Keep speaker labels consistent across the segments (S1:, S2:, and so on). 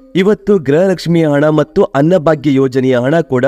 S1: ಇವತ್ತು ಗೃಹಲಕ್ಷ್ಮಿ ಹಣ ಮತ್ತು ಅನ್ನಭಾಗ್ಯ ಯೋಜನೆಯ ಹಣ ಕೂಡ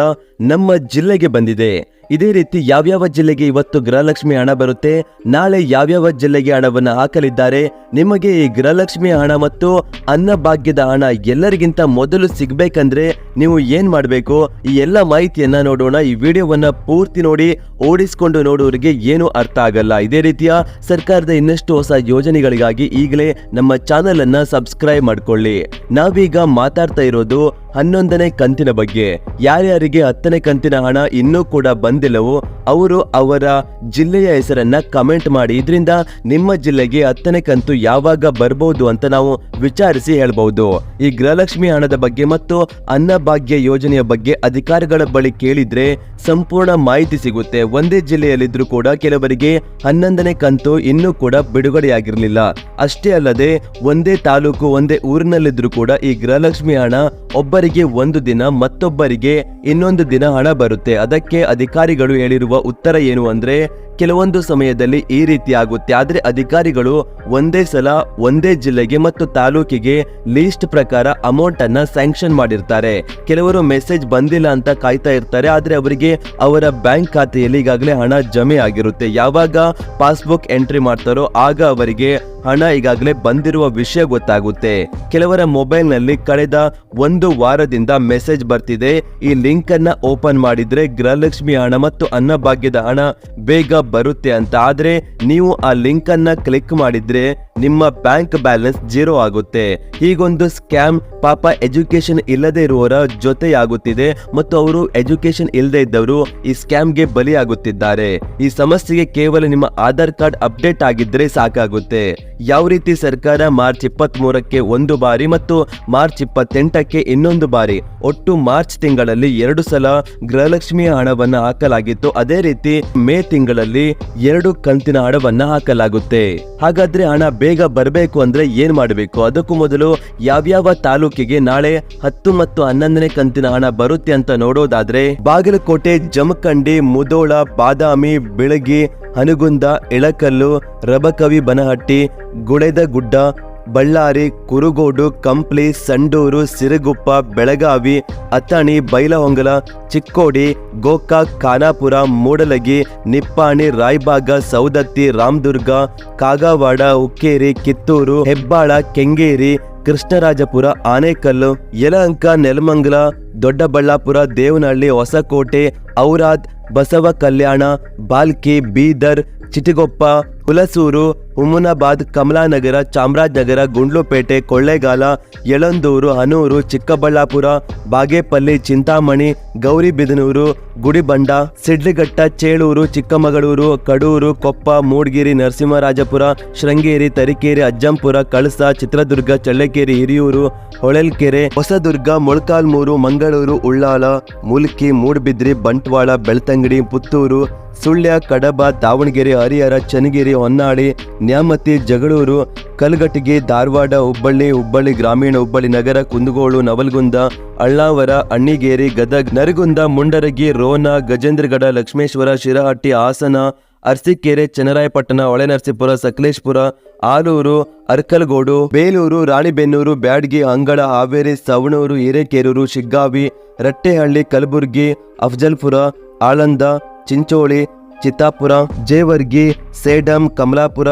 S1: ನಮ್ಮ ಜಿಲ್ಲೆಗೆ ಬಂದಿದೆ. ಇದೇ ರೀತಿ ಯಾವ್ಯಾವ ಜಿಲ್ಲೆಗೆ ಇವತ್ತು ಗೃಹಲಕ್ಷ್ಮಿ ಹಣ ಬರುತ್ತೆ, ನಾಳೆ ಯಾವ್ಯಾವ ಜಿಲ್ಲೆಗೆ ಹಣವನ್ನು ಹಾಕಲಿದ್ದಾರೆ, ನಿಮಗೆ ಈ ಗೃಹಲಕ್ಷ್ಮಿ ಹಣ ಮತ್ತು ಅನ್ನಭಾಗ್ಯದ ಹಣ ಎಲ್ಲರಿಗಿಂತ ಮೊದಲು ಸಿಗ್ಬೇಕಂದ್ರೆ ನೀವು ಏನ್ ಮಾಡಬೇಕು? ಈ ಎಲ್ಲ ಮಾಹಿತಿಯನ್ನ ನೋಡೋಣ. ಈ ವಿಡಿಯೋವನ್ನ ಪೂರ್ತಿ ನೋಡಿ, ಓಡಿಸ್ಕೊಂಡು ನೋಡುವವರಿಗೆ ಏನು ಅರ್ಥ ಆಗಲ್ಲ. ಇದೇ ರೀತಿಯ ಸರ್ಕಾರದ ಇನ್ನಷ್ಟು ಹೊಸ ಯೋಜನೆಗಳಿಗಾಗಿ ಈಗಲೇ ನಮ್ಮ ಚಾನೆಲ್ ಅನ್ನ ಸಬ್ಸ್ಕ್ರೈಬ್ ಮಾಡ್ಕೊಳ್ಳಿ. ನಾವೀಗ ಮಾತಾಡ್ತಾ ಇರೋದು ಹನ್ನೊಂದನೇ ಕಂತಿನ ಬಗ್ಗೆ. ಯಾರ್ಯಾರಿಗೆ ಹತ್ತನೇ ಕಂತಿನ ಹಣ ಇನ್ನೂ ಕೂಡ ಬಂದಿಲ್ಲವೋ, ಅವರು ಅವರ ಜಿಲ್ಲೆಯ ಹೆಸರನ್ನ ಕಮೆಂಟ್ ಮಾಡಿ. ಇದರಿಂದ ನಿಮ್ಮ ಜಿಲ್ಲೆಗೆ ಹತ್ತನೇ ಕಂತು ಯಾವಾಗ ಬರಬಹುದು ಅಂತ ನಾವು ವಿಚಾರಿಸಿ ಹೇಳಬಹುದು. ಈ ಗೃಹಲಕ್ಷ್ಮಿ ಹಣದ ಬಗ್ಗೆ ಮತ್ತು ಅನ್ನಭಾಗ್ಯ ಯೋಜನೆಯ ಬಗ್ಗೆ ಅಧಿಕಾರಿಗಳ ಬಳಿ ಕೇಳಿದ್ರೆ ಸಂಪೂರ್ಣ ಮಾಹಿತಿ ಸಿಗುತ್ತೆ. ಒಂದೇ ಜಿಲ್ಲೆಯಲ್ಲಿದ್ರೂ ಕೂಡ ಕೆಲವರಿಗೆ ಹನ್ನೊಂದನೇ ಕಂತು ಇನ್ನೂ ಕೂಡ ಬಿಡುಗಡೆಯಾಗಿರಲಿಲ್ಲ. ಅಷ್ಟೇ ಅಲ್ಲದೆ, ಒಂದೇ ತಾಲೂಕು, ಒಂದೇ ಊರಿನಲ್ಲಿದ್ರೂ ಕೂಡ ಈ ಗೃಹಲಕ್ಷ್ಮಿ ಹಣ ಒಬ್ಬರಿಗೆ ಒಂದು ದಿನ ಮತ್ತೊಬ್ಬರಿಗೆ ಇನ್ನೊಂದು ದಿನ ಹಣ ಬರುತ್ತೆ. ಅದಕ್ಕೆ ಅಧಿಕಾರಿಗಳು ಹೇಳಿರುವ ಉತ್ತರ ಏನು ಅಂದ್ರೆ ಕೆಲವೊಂದು ಸಮಯದಲ್ಲಿ ಈ ರೀತಿ ಆಗುತ್ತೆ. ಆದರೆ ಅಧಿಕಾರಿಗಳು ಒಂದೇ ಸಲ, ಒಂದೇ ಜಿಲ್ಲೆಗೆ ಮತ್ತು ತಾಲೂಕಿಗೆ ಲೀಸ್ಟ್ ಪ್ರಕಾರ ಅಮೌಂಟ್ ಅನ್ನ ಸ್ಯಾಂಕ್ಷನ್ ಮಾಡಿರ್ತಾರೆ. ಕೆಲವರು ಮೆಸೇಜ್ ಬಂದಿಲ್ಲ ಅಂತ ಕಾಯ್ತಾ ಇರ್ತಾರೆ. ಆದರೆ ಅವರಿಗೆ ಅವರ ಬ್ಯಾಂಕ್ ಖಾತೆಯಲ್ಲಿ ಈಗಾಗಲೇ ಹಣ ಜಮೆ ಆಗಿರುತ್ತೆ. ಯಾವಾಗ ಪಾಸ್ಬುಕ್ ಎಂಟ್ರಿ ಮಾಡ್ತಾರೋ ಆಗ ಅವರಿಗೆ ಹಣ ಈಗಾಗಲೇ ಬಂದಿರುವ ವಿಷಯ ಗೊತ್ತಾಗುತ್ತೆ. ಕೆಲವರ ಮೊಬೈಲ್ನಲ್ಲಿ ಕಳೆದ ಒಂದು ವಾರದಿಂದ ಮೆಸೇಜ್ ಬರ್ತಿದೆ. ಈ ಲಿಂಕ್ ಅನ್ನ ಓಪನ್ ಮಾಡಿದ್ರೆ ಗೃಹಲಕ್ಷ್ಮಿ ಹಣ ಮತ್ತು ಅನ್ನಭಾಗ್ಯದ ಹಣ ಬೇಗ ಬರುತ್ತೆ ಅಂತ. ಆದ್ರೆ ನೀವು ಆ ಲಿಂಕ್ ಅನ್ನ ಕ್ಲಿಕ್ ಮಾಡಿದ್ರೆ ನಿಮ್ಮ ಬ್ಯಾಂಕ್ ಬ್ಯಾಲೆನ್ಸ್ ಜೀರೋ ಆಗುತ್ತೆ. ಹೀಗೊಂದು ಸ್ಕ್ಯಾಮ್ ಪಾಪ ಎಜುಕೇಶನ್ ಇಲ್ಲದೆ ಇರುವವರ ಜೊತೆಯಾಗುತ್ತಿದೆ ಮತ್ತು ಅವರು ಎಜುಕೇಶನ್ ಇಲ್ಲದೆ ಇದ್ದವರು ಈ ಸ್ಕ್ಯಾಮ್ಗೆ ಬಲಿಯಾಗುತ್ತಿದ್ದಾರೆ. ಈ ಸಮಸ್ಯೆಗೆ ಕೇವಲ ನಿಮ್ಮ ಆಧಾರ್ ಕಾರ್ಡ್ ಅಪ್ಡೇಟ್ ಆಗಿದ್ರೆ ಸಾಕಾಗುತ್ತೆ. ಯಾವ ರೀತಿ ಸರ್ಕಾರ ಮಾರ್ಚ್ ಇಪ್ಪತ್ತ್ ಮೂರಕ್ಕೆ ಒಂದು ಬಾರಿ ಮತ್ತು ಮಾರ್ಚ್ ಇಪ್ಪತ್ತೆಂಟಕ್ಕೆ ಇನ್ನೊಂದು ಬಾರಿ, ಒಟ್ಟು ಮಾರ್ಚ್ ತಿಂಗಳಲ್ಲಿ ಎರಡು ಸಲ ಗೃಹಲಕ್ಷ್ಮಿಯ ಹಣವನ್ನು ಹಾಕಲಾಗಿತ್ತು. ಅದೇ ರೀತಿ ಮೇ ತಿಂಗಳಲ್ಲಿ ಎರಡು ಕಂತಿನ ಹಣವನ್ನ ಹಾಕಲಾಗುತ್ತೆ. ಹಾಗಾದ್ರೆ ಹಣ ಬೇಗ ಬರಬೇಕು ಅಂದ್ರೆ ಏನ್ ಮಾಡಬೇಕು? ಅದಕ್ಕೂ ಮೊದಲು ಯಾವ್ಯಾವ ತಾಲೂಕಿಗೆ ನಾಳೆ ಹತ್ತು ಮತ್ತು ಹನ್ನೊಂದನೇ ಕಂತಿನ ಹಣ ಬರುತ್ತೆ ಅಂತ ನೋಡೋದಾದ್ರೆ ಬಾಗಲಕೋಟೆ, ಜಮಖಂಡಿ, ಮುದೋಳ, ಬಾದಾಮಿ, ಬೆಳಗಿ, ಹನುಗುಂದ ಇಳಕಲ್ಲು ರಬಕವಿ, ಬನಹಟ್ಟಿ, ಗುಳೆದಗುಡ್ಡ ಬಳ್ಳಾರಿ, ಕುರುಗೋಡು, ಕಂಪ್ಲಿ, ಸಂಡೂರು, ಸಿರುಗುಪ್ಪ, ಬೆಳಗಾವಿ, ಅಥಣಿ, ಬೈಲಹೊಂಗಲ, ಚಿಕ್ಕೋಡಿ, ಗೋಕಾಕ್, ಖಾನಾಪುರ, ಮೂಡಲಗಿ, ನಿಪ್ಪಾಣಿ, ರಾಯಬಾಗ, ಸೌದತ್ತಿ, ರಾಮದುರ್ಗ, ಕಾಗವಾಡ, ಹುಕ್ಕೇರಿ, ಕಿತ್ತೂರು, ಹೆಬ್ಬಾಳ, ಕೆಂಗೇರಿ, ಕೃಷ್ಣರಾಜಪುರ, ಆನೇಕಲ್ಲು, ಯಲಹಂಕ, ನೆಲಮಂಗಲ ದೊಡ್ಡಬಳ್ಳಾಪುರ ದೇವನಹಳ್ಳಿ ಹೊಸಕೋಟೆ ಔರಾದ್ ಬಸವ ಕಲ್ಯಾಣ ಬಾಲ್ಕಿ ಬೀದರ್ ಚಿಟಿಗೊಪ್ಪ ಹುಲಸೂರು ಹುಮನಾಬಾದ್ ಕಮಲಾನಗರ ಚಾಮರಾಜನಗರ ಗುಂಡ್ಲುಪೇಟೆ ಕೊಳ್ಳೇಗಾಲ ಯಳಂದೂರು ಹನೂರು ಚಿಕ್ಕಬಳ್ಳಾಪುರ ಬಾಗೇಪಲ್ಲಿ ಚಿಂತಾಮಣಿ ಗೌರಿಬಿದನೂರು ಗುಡಿಬಂಡ ಸಿಡ್ಲಿಘಟ್ಟ ಚೇಳೂರು ಚಿಕ್ಕಮಗಳೂರು ಕಡೂರು ಕೊಪ್ಪ ಮೂಡ್ಗಿರಿ ನರಸಿಂಹರಾಜಪುರ ಶೃಂಗೇರಿ ತರೀಕೆರೆ ಅಜ್ಜಂಪುರ ಕಳಸ ಚಿತ್ರದುರ್ಗ ಚಳ್ಳಕೆರೆ ಹಿರಿಯೂರು ಹೊಳಲ್ಕೆರೆ ಹೊಸದುರ್ಗ ಮೊಳಕಾಲ್ಮೂರು ಮಂಗಳೂರು ಉಳ್ಳಾಲ, ಮುಲ್ಕಿ, ಮೂಡಬಿದ್ರಿ, ಬಂಟ್ವಾಳ, ಬೆಳ್ತಂಗಡಿ, ಪುತ್ತೂರು, ಸುಳ್ಯ, ಕಡಬ, ದಾವಣಗೆರೆ, ಹರಿಹರ, ಚನ್ನಗಿರಿ, ಹೊನ್ನಾಳಿ, ನ್ಯಾಮತಿ, ಜಗಳೂರು, ಕಲ್ಗಟ್ಟಿಗೆ, ಧಾರವಾಡ, ಹುಬ್ಬಳ್ಳಿ ಹುಬ್ಬಳ್ಳಿ ಗ್ರಾಮೀಣ, ಹುಬ್ಬಳ್ಳಿ ನಗರ, ಕುಂದಗೋಳು, ನವಲ್ಗುಂದ, ಅಳ್ಳಾವರ, ಅಣ್ಣಿಗೇರಿ, ಗದಗ್, ನರಗುಂದ, ಮುಂಡರಗಿ ರೋಣ ಗಜೇಂದ್ರಗಡ, ಲಕ್ಷ್ಮೇಶ್ವರ, ಶಿರಹಟ್ಟಿ, ಹಾಸನ ಅರಸೀಕೆರೆ, ಚನ್ನರಾಯಪಟ್ಟಣ, ಹೊಳೆನರಸೀಪುರ, ಸಕಲೇಶ್ಪುರ, ಆಲೂರು, ಅರ್ಕಲ್ಗೋಡು, ಬೇಲೂರು, ರಾಣಿಬೆನ್ನೂರು, ಬ್ಯಾಡ್ಗಿ, ಅಂಗಳ, ಹಾವೇರಿ, ಸವಣೂರು, ಹಿರೇಕೇರೂರು, ಶಿಗ್ಗಾವಿ, ರಟ್ಟೆಹಳ್ಳಿ, ಕಲಬುರ್ಗಿ, ಅಫಜಲ್ಪುರ, ಆಳಂದ, ಚಿಂಚೋಳಿ, ಚಿತ್ತಾಪುರ, ಜೇವರ್ಗಿ, ಸೇಡಂ, ಕಮಲಾಪುರ,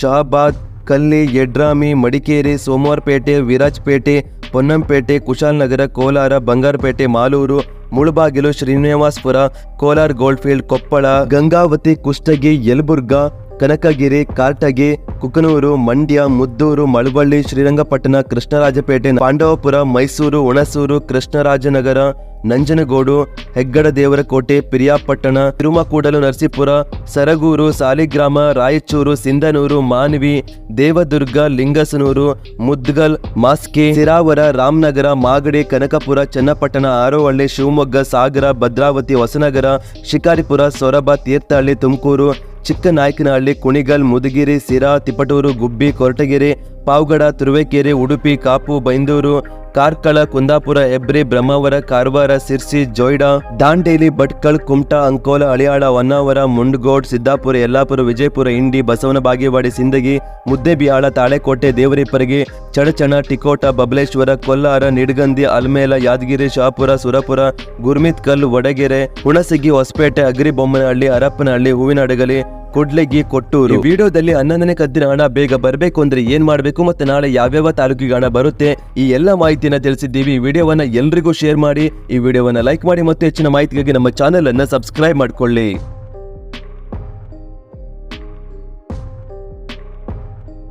S1: ಶಹಾಬಾದ್, ಕಲ್ಲಿ ಯಡ್ರಾಮಿ ಮಡಿಕೇರಿ, ಸೋಮವಾರಪೇಟೆ, ವಿರಾಜಪೇಟೆ ಪೊನ್ನಂಪೇಟೆ ಕುಶಾಲನಗರ ಕೋಲಾರ ಬಂಗಾರಪೇಟೆ ಮಾಲೂರು ಮುಳಬಾಗಿಲು ಶ್ರೀನಿವಾಸ್ಪುರ ಕೋಲಾರ್ ಗೋಲ್ಡ್ಫೀಲ್ಡ್ ಕೊಪ್ಪಳ ಗಂಗಾವತಿ ಕುಷ್ಟಗಿ ಯಲಬುರ್ಗಾ ಕನಕಗಿರಿ ಕಾರ್ಟಗಿ ಕುಕನೂರು, ಮಂಡ್ಯ, ಮುದ್ದೂರು, ಮಳವಳ್ಳಿ, ಶ್ರೀರಂಗಪಟ್ಟಣ, ಕೃಷ್ಣರಾಜಪೇಟೆ, ಪಾಂಡವಪುರ, ಮೈಸೂರು, ಹುಣಸೂರು, ಕೃಷ್ಣರಾಜನಗರ, ನಂಜನಗೂಡು, ಹೆಗ್ಗಡ, ದೇವರಕೋಟೆ, ಪಿರಿಯಾಪಟ್ಟಣ, ತಿರುಮಕೂಡಲು, ನರಸೀಪುರ, ಸರಗೂರು, ಸಾಲಿಗ್ರಾಮ, ರಾಯಚೂರು, ಸಿಂಧನೂರು, ಮಾನ್ವಿ, ದೇವದುರ್ಗ, ಲಿಂಗಸನೂರು, ಮುದ್ಗಲ್, ಮಾಸ್ಕಿ, ಸಿರಾವರ, ರಾಮನಗರ, ಮಾಗಡಿ, ಕನಕಪುರ, ಚನ್ನಪಟ್ಟಣ ಆರೋಹಳ್ಳಿ ಶಿವಮೊಗ್ಗ, ಸಾಗರ, ಭದ್ರಾವತಿ, ಹೊಸನಗರ, ಶಿಕಾರಿಪುರ, ಸೊರಬ, ತೀರ್ಥಹಳ್ಳಿ, ತುಮಕೂರು ಚಿಕ್ಕನಾಯಕನಹಳ್ಳಿ ಕುಣಿಗಲ್ ಮುದಗಿರಿ ಸಿರಾ ತಿಪಟೂರು ಗುಬ್ಬಿ ಕೊರಟಗೆರೆ ಪಾವಗಡ ತುರುವೇಕೆರೆ ಉಡುಪಿ ಕಾಪು ಬೈಂದೂರು ಕಾರ್ಕಳ, ಕುಂದಾಪುರ ಹೆಬ್ರಿ ಬ್ರಹ್ಮಾವರ, ಕಾರವಾರ, ಸಿರ್ಸಿ, ಜೋಯ್ಡಾ, ದಾಂಡೇಲಿ, ಭಟ್ಕಳ್, ಕುಮಟಾ, ಅಂಕೋಲ, ಅಳಿಯಾಳ, ಹೊನ್ನಾವರ, ಮುಂಡ್ಗೋಡ್, ಸಿದ್ದಾಪುರ, ಯಲ್ಲಾಪುರ, ವಿಜಯಪುರ, ಇಂಡಿ, ಬಸವನ ಬಾಗೇವಾಡಿ, ಸಿಂದಗಿ ಮುದ್ದೇಬಿಹಾಳ ತಾಳೆಕೋಟೆ ದೇವರಿಪ್ಪರಿಗೆ ಚಡಚಣ, ಟಿಕೋಟ, ಬಬಲೇಶ್ವರ, ಕೊಲ್ಲಾರ, ನಿಡ್ಗಂದಿ, ಅಲ್ಮೇಲ, ಯಾದಗಿರಿ, ಶಾಪುರ, ಸುರಪುರ, ಗುರ್ಮಿತ್ಕಲ್, ವಡಗೆರೆ, ಹುಣಸಗಿ, ಹೊಸಪೇಟೆ, ಅಗ್ರಿಬೊಮ್ಮನಹಳ್ಳಿ, ಹರಪ್ಪನಹಳ್ಳಿ ಹೂವಿನಡಗಲಿ ಕೊಡ್ಲೆಗಿ ಕೊಟ್ಟೂರು. ವಿಡಿಯೋದಲ್ಲಿ ಹನ್ನೊಂದನೇ ಕದ್ದಿನ ಹಣ ಬೇಗ ಬರಬೇಕು ಅಂದ್ರೆ ಏನ್ ಮಾಡಬೇಕು ಮತ್ತೆ ನಾಳೆ ಯಾವ್ಯಾವ ತಾಲೂಕಿಗೆ ಹಣ ಬರುತ್ತೆ ಈ ಎಲ್ಲ ಮಾಹಿತಿನ ತಿಳಿಸಿದ್ದೀವಿ. ಈ ವಿಡಿಯೋವನ್ನ ಎಲ್ರಿಗೂ ಶೇರ್ ಮಾಡಿ, ಈ ವಿಡಿಯೋವನ್ನ ಲೈಕ್ ಮಾಡಿ ಮತ್ತು ಹೆಚ್ಚಿನ ಮಾಹಿತಿಗಾಗಿ ನಮ್ಮ ಚಾನೆಲ್ ಅನ್ನ ಸಬ್ಸ್ಕ್ರೈಬ್ ಮಾಡ್ಕೊಳ್ಳಿ.